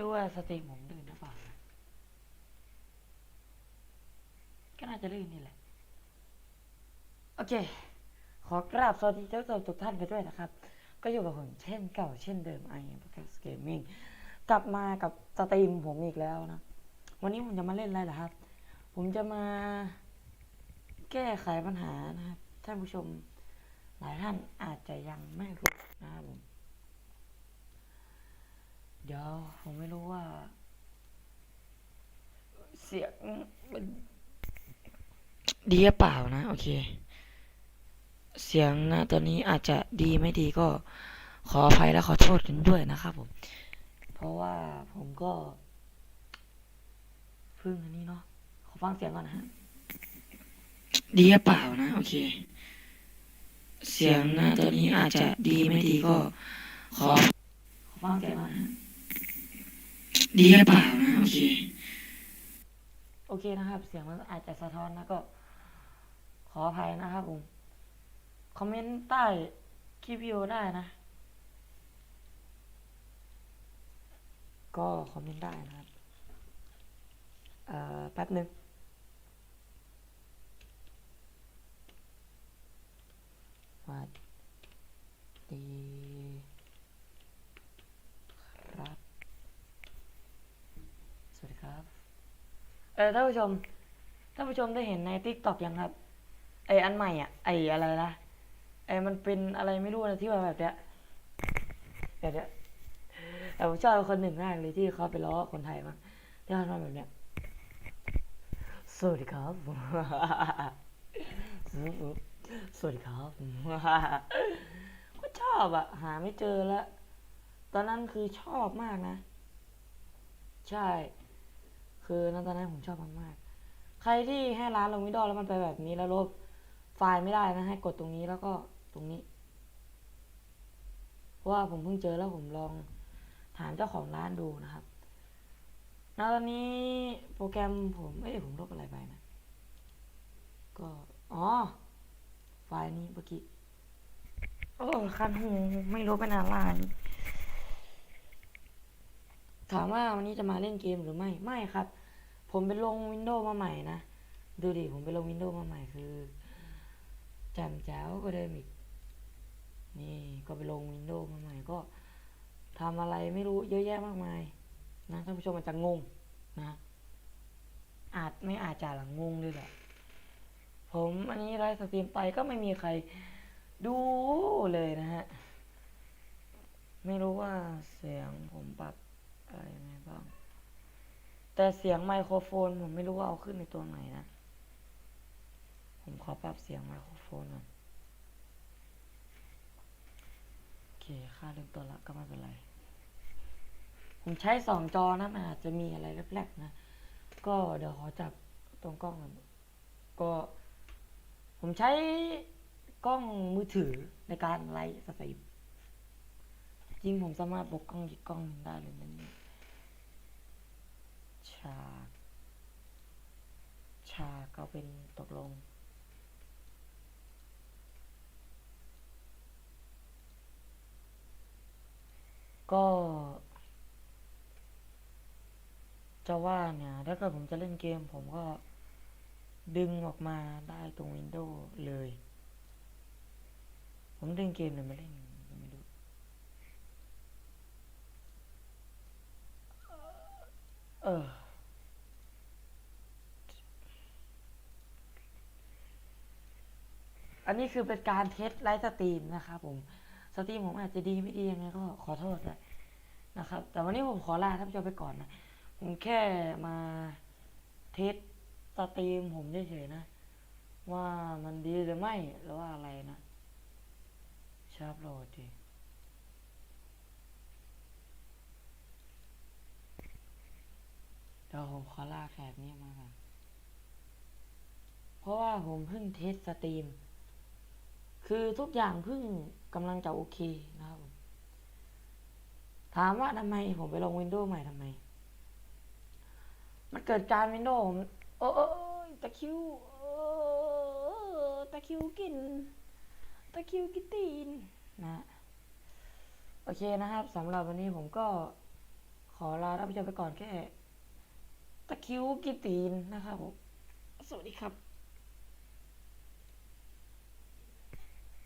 รู้ว่าสตรีมผมลื่นหรือเปล่าก็น่าจะลื่นนี่แหละ โอเค ขอกราบสวัสดีท่านผู้ชมทุกท่านไปด้วยนะครับ ก็อยู่กับผมเช่นเก่าเช่นเดิมไอเอ็มแคสเกมมิ่งกลับมากับสตรีมผมอีกแล้วนะ วันนี้ผมจะมาเล่นอะไรล่ะครับ ผมจะมาแก้ไขปัญหานะครับ ท่านผู้ชมหลายท่านอาจจะยังไม่รู้นะครับผม เดี๋ยวผมไม่รู้ว่า เสียงมันดีหรือเปล่านะ โอเค เสียงนะตอนนี้อาจจะดีไม่ดีก็ขออภัยและขอโทษกันด้วยนะครับผม เพราะว่าผมก็เพึ่งอันนี้เนาะขอฟังเสียงก่อนนะฮะดีหรือเปล่านะ โอเค เสียงนะตอนนี้อาจจะดีไม่ดีก็ขอขอฟังเสียงก่อนนะฮะ ดีหรือเปล่านะ โอเค โอเคนะครับ เสียงมันอาจจะสะท้อนนะก็ ขออภัยนะครับผมคอมเมนต์ใต้คลิปวิดีโอได้นะ ก็คอมเมนต์ได้นะครับ เอ่อแป๊บหนึ่งสวัสดีครับ สวัสดีครับ เออท่านผู้ชมท่านผู้ชมได้เห็นใน t ิ k t o k ยังครับ ไออันใหม่อะไออะไรนะไอมันเป็นอะไรไม่รู้นะที่ว่าแบบเนี้ยแบบเนี้ยแต่ผมชอบคนหนึ่งมากเลยที่เขาไปล้อคนไทยมั้งที่เขาทำแบบเนี้ยสวัสดีครับ สวัสดีครับก็ชอบอะ หาไม่เจอล้วตอนนั้นคือชอบมากนะ ใช่ คือณตอนนั้นผมชอบมากๆ ใครที่ให้ร้านลงวิดอแล้วมันไปแบบนี้แล้วลบไฟล์ไม่ได้นะให้กดตรงนี้แล้วก็ตรงนี้ เพราะว่าผมเพิ่งเจอแล้วผมลองถามเจ้าของร้านดูนะครับณตอนนี้โปรแกรมผมเอ้ยผมลบอะไรไปนะ ก็อ๋อไฟล์นี้เมื่อกี้ โอ้คันหูไม่รู้เป็นอะไร ถามว่าวันนี้จะมาเล่นเกมหรือไม่ ไม่ครับ ผมไปลงวินโดว์มาใหม่นะ ดูดิ ผมไปลงวินโดว์มาใหม่คือแจมแจ๋วก็เดิมอีก นี่ก็ไปลงวินโดว์มาใหม่ก็ทำอะไรไม่รู้เยอะแยะมากมาย นะท่านผู้ชมอาจจะงงนะ อาจไม่อาจจะหลังงงเลยแหละผมอันนี้ไลฟ์สตรีมไปก็ไม่มีใครดูเลยนะฮะ ไม่รู้ว่าเสียงผมปรับ อะไรยังไงบ้าง แต่เสียงไมโครโฟนผมไม่รู้ว่าเอาขึ้นในตัวไหนนะ ผมขอปรับเสียงไมโครโฟนก่อนโอเค ค่าเริ่มต้นละก็ไม่เป็นไร ผมใช้สองจอนะมันอาจจะมีอะไรแรกๆนะ ก็เดี๋ยวขอจับตรงกล้องก่อนก็ผมใช้กล้องมือถือในการไลฟ์สตรีมจริงผมสามารถปกกล้องอีกกล้องหนึ่งได้เลยนะเนี่ย ฉากฉาก็เป็นตกลง ก็ จะว่าเนี่ยถ้าเกิดผมจะเล่นเกมผมก็ดึงออกมาได้ตรงวินโดว์เลย ผมดึงเกมเลยมาเล่นไม่รู้เออ อันนี้คือเป็นการเทสไลฟ์สตรีมนะครับผม สตรีมผมอาจจะดีไม่ดียังไงก็ขอโทษด้วยนะครับ แต่วันนี้ผมขอลาท่านผู้ชมไปก่อนนะ ผมแค่มาเทสสตรีมผมเฉยๆนะ ว่ามันดีหรือไม่หรือว่าอะไรนะชอบโหลดดิเดี๋ยวผมขอลาแขกนี้มาก่อนเพราะว่าผมเพิ่งเทสสตรีม คือทุกอย่างเพิ่งกำลังจะโอเคนะครับผมถามว่าทำไมผมไปลงวินโดว์ใหม่ทำไม มันเกิดการวินโดว์ผมโอ้ยตะคิวเออตะคิวกิน ตะคิวกินตีนนะโอเคนะครับสำหรับวันนี้ผมก็ขอลาท่านผู้ชมไปก่อนแค่ ตะคิวกินตีนนะครับผมสวัสดีครับ